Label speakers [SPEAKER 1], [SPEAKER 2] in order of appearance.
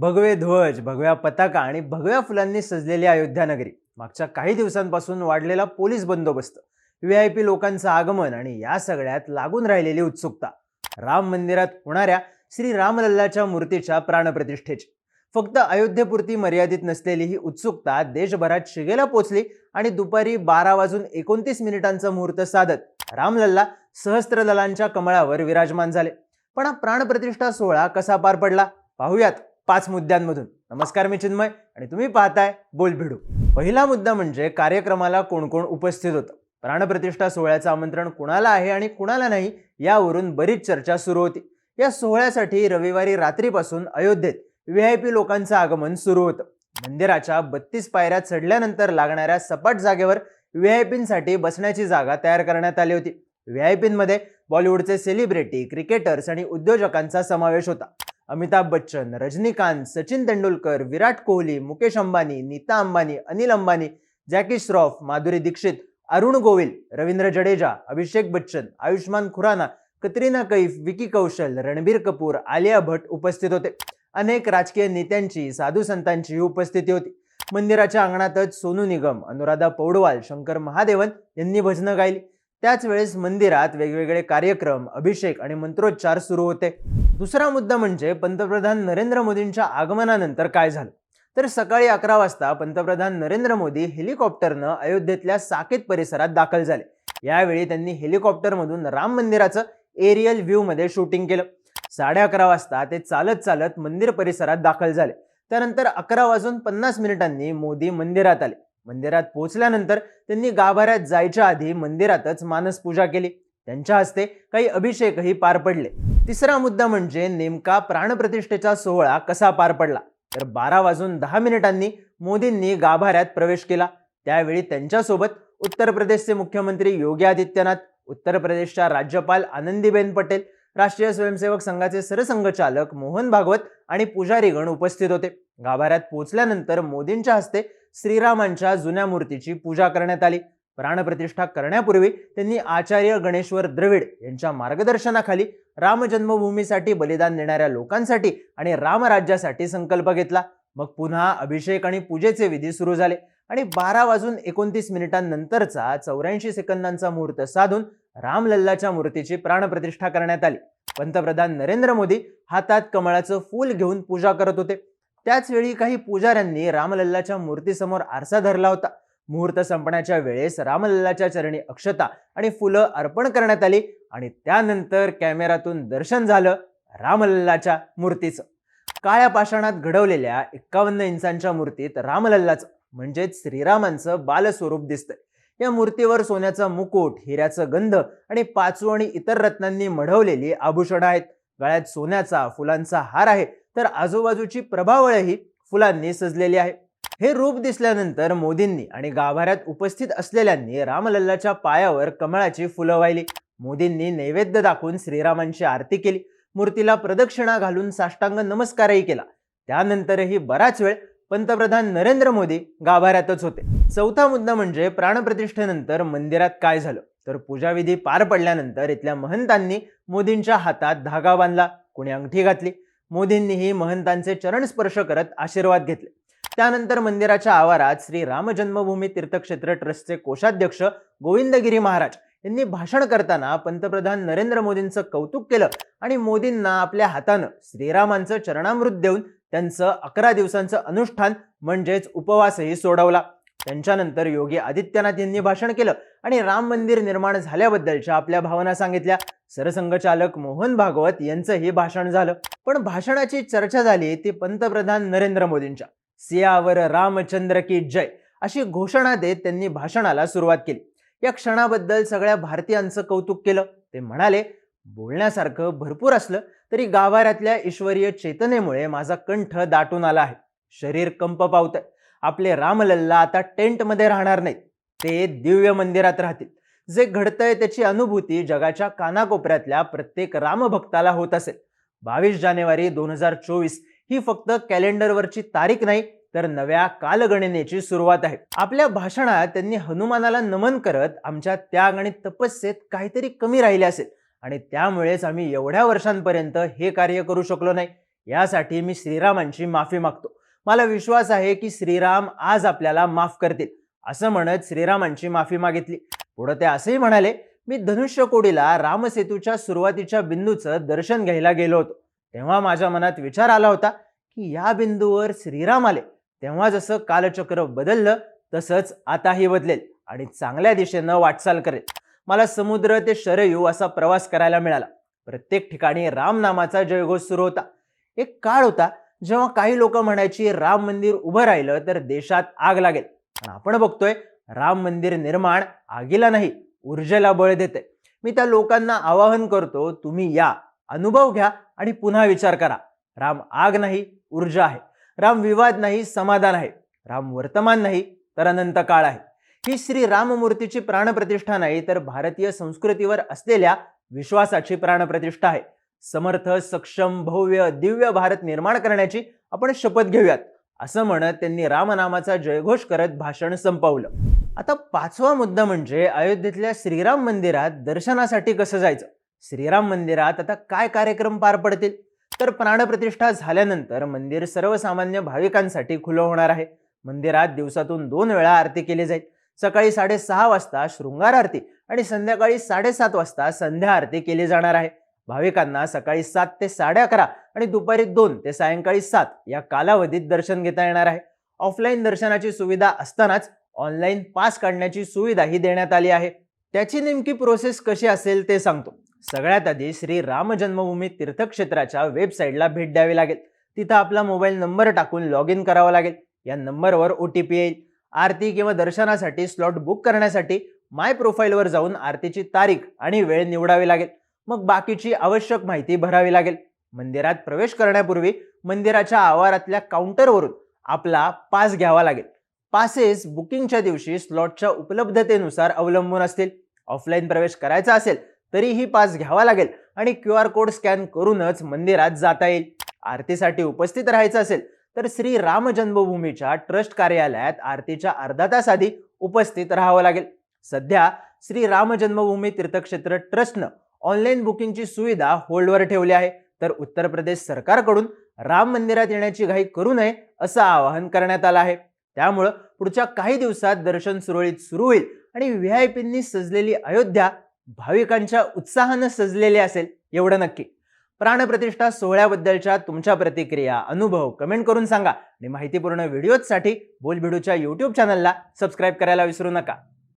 [SPEAKER 1] भगवे ध्वज भगव्या पताका आणि भगव्या फुलांनी सजलेली अयोध्या नगरी मागच्या काही दिवसांपासून वाढलेला पोलीस बंदोबस्त व्ही लोकांचं आगमन आणि या सगळ्यात लागून राहिलेली उत्सुकता राम मंदिरात होणाऱ्या श्री रामलल्लाच्या मूर्तीच्या प्राणप्रतिष्ठेची फक्त अयोध्येपुरती मर्यादित नसलेली ही उत्सुकता देशभरात शिगेला पोचली आणि दुपारी बारा वाजून एकोणतीस मिनिटांचा मुहूर्त साधत रामलल्ला दलांच्या कमळावर विराजमान झाले पण हा प्राणप्रतिष्ठा सोहळा कसा पार पडला पाहूयात पाच मुद्द्यांमधून नमस्कार मी चिन्मय आणि तुम्ही पाहताय बोल भिडू पहिला मुद्दा म्हणजे कार्यक्रमाला कोण कोण उपस्थित होतं प्राणप्रतिष्ठा सोहळ्याचं आमंत्रण कुणाला आहे आणि कुणाला नाही यावरून बरीच चर्चा सुरू होती या सोहळ्यासाठी रविवारी रात्रीपासून अयोध्येत व्ही आय पी लोकांचं आगमन सुरू होतं मंदिराच्या बत्तीस पायऱ्या चढल्यानंतर लागणाऱ्या सपाट जागेवर व्ही आय बसण्याची जागा तयार करण्यात आली होती व्ही आय पींमध्ये बॉलिवूडचे सेलिब्रिटी क्रिकेटर्स आणि उद्योजकांचा समावेश होता अमिताभ बच्चन रजनीकांत सचिन तेंडुलकर विराट कोहली मुकेश अंबानी नीता अंबानी अनिल अंबानी जॅकी श्रॉफ माधुरी दीक्षित अरुण गोविल रवींद्र जडेजा अभिषेक बच्चन आयुष्मान खुराना कतरीना कैफ विकी कौशल रणबीर कपूर आलिया भट उपस्थित होते अनेक राजकीय नेत्यांची साधू संतांची उपस्थिती होती मंदिराच्या अंगणातच सोनू निगम अनुराधा पौडवाल शंकर महादेवन यांनी भजनं गायली त्याच वेळेस मंदिरात वेगवेगळे कार्यक्रम अभिषेक आणि मंत्रोच्चार सुरू होते दुसरा मुद्दा म्हणजे पंतप्रधान नरेंद्र मोदींच्या आगमनानंतर काय झालं तर सकाळी अकरा वाजता पंतप्रधान नरेंद्र मोदी हेलिकॉप्टरनं अयोध्येतल्या साकेत परिसरात दाखल झाले यावेळी त्यांनी हेलिकॉप्टरमधून राम मंदिराचं एरियल मध्ये शूटिंग केलं साडे अकरा वाजता ते चालत चालत मंदिर परिसरात दाखल झाले त्यानंतर अकरा वाजून पन्नास मिनिटांनी मोदी मंदिरात आले मंदिरात पोहोचल्यानंतर त्यांनी गाभाऱ्यात जायच्या आधी मंदिरातच मानसपूजा केली त्यांच्या हस्ते काही अभिषेकही पार पडले तिसरा मुद्दा म्हणजे नेमका प्राणप्रतिष्ठेचा सोहळा कसा पार पडला तर बारा वाजून दहा मिनिटांनी मोदींनी गाभाऱ्यात प्रवेश केला त्यावेळी त्यांच्यासोबत उत्तर प्रदेशचे मुख्यमंत्री योगी आदित्यनाथ उत्तर प्रदेशच्या राज्यपाल आनंदीबेन पटेल राष्ट्रीय स्वयंसेवक संघाचे सरसंघचालक मोहन भागवत आणि पुजारीगण उपस्थित होते गाभाऱ्यात पोहोचल्यानंतर मोदींच्या हस्ते श्रीरामांच्या जुन्या मूर्तीची पूजा करण्यात आली प्राणप्रतिष्ठा करण्यापूर्वी त्यांनी आचार्य गणेश्वर द्रविड यांच्या मार्गदर्शनाखाली रामजन्मभूमीसाठी बलिदान देणाऱ्या लोकांसाठी आणि रामराज्यासाठी संकल्प घेतला मग पुन्हा अभिषेक आणि पूजेचे विधी सुरू झाले आणि बारा वाजून एकोणतीस मिनिटांनंतरचा चौऱ्याऐंशी सेकंदांचा मुहूर्त साधून रामलल्लाच्या मूर्तीची प्राणप्रतिष्ठा करण्यात आली पंतप्रधान नरेंद्र मोदी हातात कमळाचं फूल घेऊन पूजा करत होते त्याचवेळी काही पुजाऱ्यांनी रामलल्लाच्या मूर्तीसमोर आरसा धरला होता मुहूर्त संपण्याच्या वेळेस रामलल्लाच्या चरणी अक्षता आणि फुलं अर्पण करण्यात आली आणि त्यानंतर कॅमेरातून दर्शन झालं रामलल्लाच्या मूर्तीचं काळ्या पाषाणात घडवलेल्या एक्कावन्न इंचांच्या मूर्तीत रामलल्लाचं म्हणजेच श्रीरामांचं बालस्वरूप दिसतंय या मूर्तीवर सोन्याचा मुकुट हिऱ्याचं गंध आणि पाचू आणि इतर रत्नांनी मढवलेली आभूषणं आहेत गळ्यात सोन्याचा फुलांचा हार आहे तर आजूबाजूची प्रभावळही फुलांनी सजलेली आहे हे रूप दिसल्यानंतर मोदींनी आणि गाभाऱ्यात उपस्थित असलेल्यांनी रामलल्लाच्या पायावर कमळाची फुलं वाहिली मोदींनी नैवेद्य दाखवून श्रीरामांची आरती केली मूर्तीला प्रदक्षिणा घालून साष्टांग नमस्कारही केला त्यानंतरही बराच वेळ पंतप्रधान नरेंद्र मोदी गाभाऱ्यातच होते चौथा मुद्दा म्हणजे प्राणप्रतिष्ठेनंतर मंदिरात काय झालं तर पूजाविधी पार पडल्यानंतर इथल्या महंतांनी मोदींच्या हातात धागा बांधला कुणी अंगठी घातली मोदींनीही महंतांचे चरण स्पर्श करत आशीर्वाद घेतले त्यानंतर मंदिराच्या आवारात श्री राम जन्मभूमी तीर्थक्षेत्र ट्रस्टचे कोषाध्यक्ष गोविंदगिरी महाराज यांनी भाषण करताना पंतप्रधान नरेंद्र मोदींचं कौतुक केलं आणि मोदींना आपल्या हातानं श्रीरामांचं चरणामृत देऊन त्यांचं अकरा दिवसांचं अनुष्ठान म्हणजेच उपवासही सोडवला त्यांच्यानंतर योगी आदित्यनाथ यांनी भाषण केलं आणि राम मंदिर निर्माण झाल्याबद्दलच्या आपल्या भावना सांगितल्या सरसंघचालक मोहन भागवत यांचंही भाषण झालं पण भाषणाची चर्चा झाली ती पंतप्रधान नरेंद्र मोदींच्या सियावर रामचंद्र की जय अशी घोषणा देत त्यांनी भाषणाला सुरुवात केली या क्षणाबद्दल सगळ्या भारतीयांचं कौतुक केलं ते म्हणाले बोलण्यासारखं भरपूर असलं तरी गाभाऱ्यातल्या ईश्वरीय चेतनेमुळे माझा कंठ दाटून आला आहे शरीर कंप पावत आपले रामलल्ला आता टेंटमध्ये राहणार नाहीत ते दिव्य मंदिरात राहतील जे घडतंय त्याची अनुभूती जगाच्या कानाकोपऱ्यातल्या प्रत्येक रामभक्ताला होत असेल बावीस जानेवारी दोन हजार चोवीस ही फक्त कॅलेंडरवरची तारीख नाही तर नव्या कालगणनेची सुरुवात आहे आपल्या भाषणात त्यांनी हनुमानाला नमन करत आमच्या त्याग आणि तपस्येत काहीतरी कमी राहिले असेल आणि त्यामुळेच आम्ही एवढ्या वर्षांपर्यंत हे कार्य करू शकलो नाही यासाठी मी श्रीरामांची माफी मागतो मला विश्वास आहे की श्रीराम आज आपल्याला माफ करतील असं म्हणत श्रीरामांची माफी मागितली पुढं ते असंही म्हणाले मी कोडीला रामसेतूच्या सुरुवातीच्या बिंदूचं दर्शन घ्यायला गेलो होतो तेव्हा माझ्या मनात विचार आला होता की या बिंदूवर श्रीराम आले तेव्हा जसं कालचक्र बदललं तसंच आताही बदलेल आणि चांगल्या दिशेनं वाटचाल करेल मला समुद्र ते शरयू असा प्रवास करायला मिळाला प्रत्येक ठिकाणी रामनामाचा जयघोष सुरू होता एक काळ होता जेव्हा काही लोक म्हणायची राम मंदिर उभं राहिलं तर देशात आग लागेल आपण बघतोय राम मंदिर निर्माण आगीला नाही ऊर्जेला बळ देते मी त्या लोकांना आवाहन करतो तुम्ही या अनुभव घ्या आणि पुन्हा विचार करा राम आग नाही ऊर्जा आहे राम विवाद नाही समाधान आहे राम वर्तमान नाही तर अनंत काळ आहे ही श्री राममूर्तीची प्राणप्रतिष्ठा नाही तर भारतीय संस्कृतीवर असलेल्या विश्वासाची प्राणप्रतिष्ठा आहे समर्थ सक्षम भव्य दिव्य भारत निर्माण करण्याची आपण शपथ घेऊयात असं म्हणत त्यांनी रामनामाचा जयघोष करत भाषण संपवलं आता पाचवा मुद्दा म्हणजे अयोध्येतल्या श्रीराम मंदिरात दर्शनासाठी कसं जायचं श्रीराम मंदिरात आता काय कार्यक्रम पार पडतील तर प्राणप्रतिष्ठा झाल्यानंतर मंदिर सर्वसामान्य भाविकांसाठी खुलं होणार आहे मंदिरात दिवसातून दोन वेळा आरती केली जाईल सकाळी साडेसहा वाजता शृंगार आरती आणि संध्याकाळी साडेसात वाजता संध्या आरती केली जाणार आहे भाविकांना सकाळी सात ते साडे अकरा आणि दुपारी दोन ते सायंकाळी सात या कालावधीत दर्शन घेता येणार आहे ऑफलाईन दर्शनाची सुविधा असतानाच ऑनलाईन पास काढण्याची सुविधाही देण्यात आली आहे त्याची नेमकी प्रोसेस कशी असेल ते सांगतो सगळ्यात आधी श्री राम जन्मभूमी तीर्थक्षेत्राच्या वेबसाईटला भेट द्यावी लागेल तिथं आपला मोबाईल नंबर टाकून लॉग इन करावा लागेल या नंबरवर ओ टी पी येईल आरती किंवा दर्शनासाठी स्लॉट बुक करण्यासाठी माय प्रोफाईलवर जाऊन आरतीची तारीख आणि वेळ निवडावी लागेल मग बाकीची आवश्यक माहिती भरावी लागेल मंदिरात प्रवेश करण्यापूर्वी मंदिराच्या आवारातल्या काउंटरवरून आपला पास घ्यावा लागेल पासेस बुकिंगच्या दिवशी स्लॉटच्या उपलब्धतेनुसार अवलंबून असतील ऑफलाईन प्रवेश करायचा असेल तरीही पास घ्यावा लागेल आणि क्यू आर कोड स्कॅन करूनच मंदिरात जाता येईल आरतीसाठी उपस्थित राहायचं असेल तर श्री राम जन्मभूमीच्या ट्रस्ट कार्यालयात आरतीच्या अर्धा तास आधी उपस्थित राहावं लागेल सध्या श्री राम जन्मभूमी तीर्थक्षेत्र ट्रस्टनं ऑनलाईन बुकिंगची सुविधा होल्डवर ठेवली आहे तर उत्तर प्रदेश सरकारकडून राम मंदिरात येण्याची घाई करू नये असं आवाहन करण्यात आलं आहे त्यामुळं पुढच्या काही दिवसात दर्शन सुरळीत सुरू होईल आणि व्ही आय पींनी सजलेली अयोध्या भाविकांच्या उत्साहानं सजलेली असेल एवढं नक्की प्राणप्रतिष्ठा सोहळ्याबद्दलच्या तुमच्या प्रतिक्रिया अनुभव कमेंट करून सांगा आणि माहितीपूर्ण व्हिडिओजसाठी भिडूच्या यूट्यूब चॅनलला सबस्क्राईब करायला विसरू नका